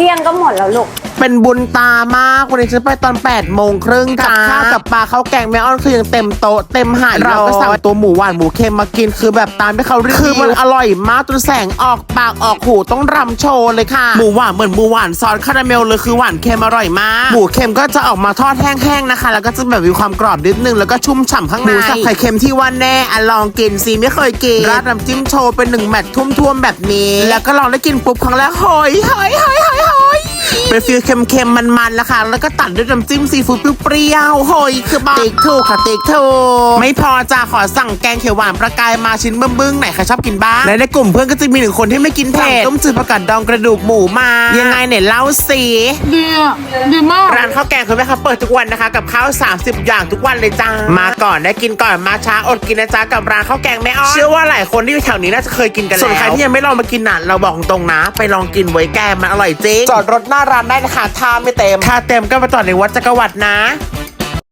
ที่ยงก็หมดแล้วลูก เป็นบุญตามากวันนี้ฉันไปตอน8ปดโมงครึ่งกับข้าวกับปลาข้าวแกงแม่อ้อนคือยังเต็มโต๊ะเต็มหาดเราก็สั่งตัวหมูหวานหมูเค็มมากินคือแบบตามที่เขารีวิวคือมันอร่อยมากจนแสงออกปากออกหูต้องรำโชว์เลยค่ะ หมูหวานเหมือนหมูหวานซอสคาราเมลเลยคือหวานเค็มอร่อยมาก หมูเค็มก็จะออกมาทอดแห้งๆนะคะ แล้วก็จะแบบมีความกรอบนิดนึงแล้วก็ชุ่มฉ่ำข้างในหมูสับไข่เค็มที่ว่าแน่อะลองกินสิไม่เคยกินราดน้ำจิ้มโชว์เป็นหนึ่งแมตช์ทุ่มๆแบบนี้ แล้วก็ลองได้กินปุ๊บครั้งแรกหอยหอยหอยหอยหอย เป็นฟิลเค็มๆมันๆแล้วค่ะ แล้วก็ตัดด้วยน้ำจิ้มซีฟู้ดเปรี้ยวๆโหยคือบอกติ๊กถูกค่ะติ๊กถูกไม่พอจ้าขอสั่งแกงเขียวหวานประกายมาชิ้นเบิ้งๆไหนใครชอบกินบ้างและในกลุ่มเพื่อนก็จะมีหนึ่งคนที่ไม่กินเผ็ดต้มจืดผักกาดดองกระดูกหมูมา ยังไงเนี่ยเล่าสิดีอะดีมากร้านข้าวแกงคุณแม่เขาเปิดทุกวันนะคะ กับข้าว 30 อย่างทุกวันเลยจ้ามาก่อนได้กินก่อนมาช้าอดกินนะจ๊ะกับร้านข้าวแกงแม่อ้อนเชื่อว่าหลายคนที่อยู่แถวนี้น่าจะเคยกินกันแล้วส่วนใครที่ยังไม่ลองมากินน่ะเราบอกตรงนะ ไปลองกินไว้แกมันอร่อยจริงจอดรถหน้าร้านได้นะคะถ้าไม่เต็ม ถ้าเต็มก็มาจอดในวัดจักรวรรดินะ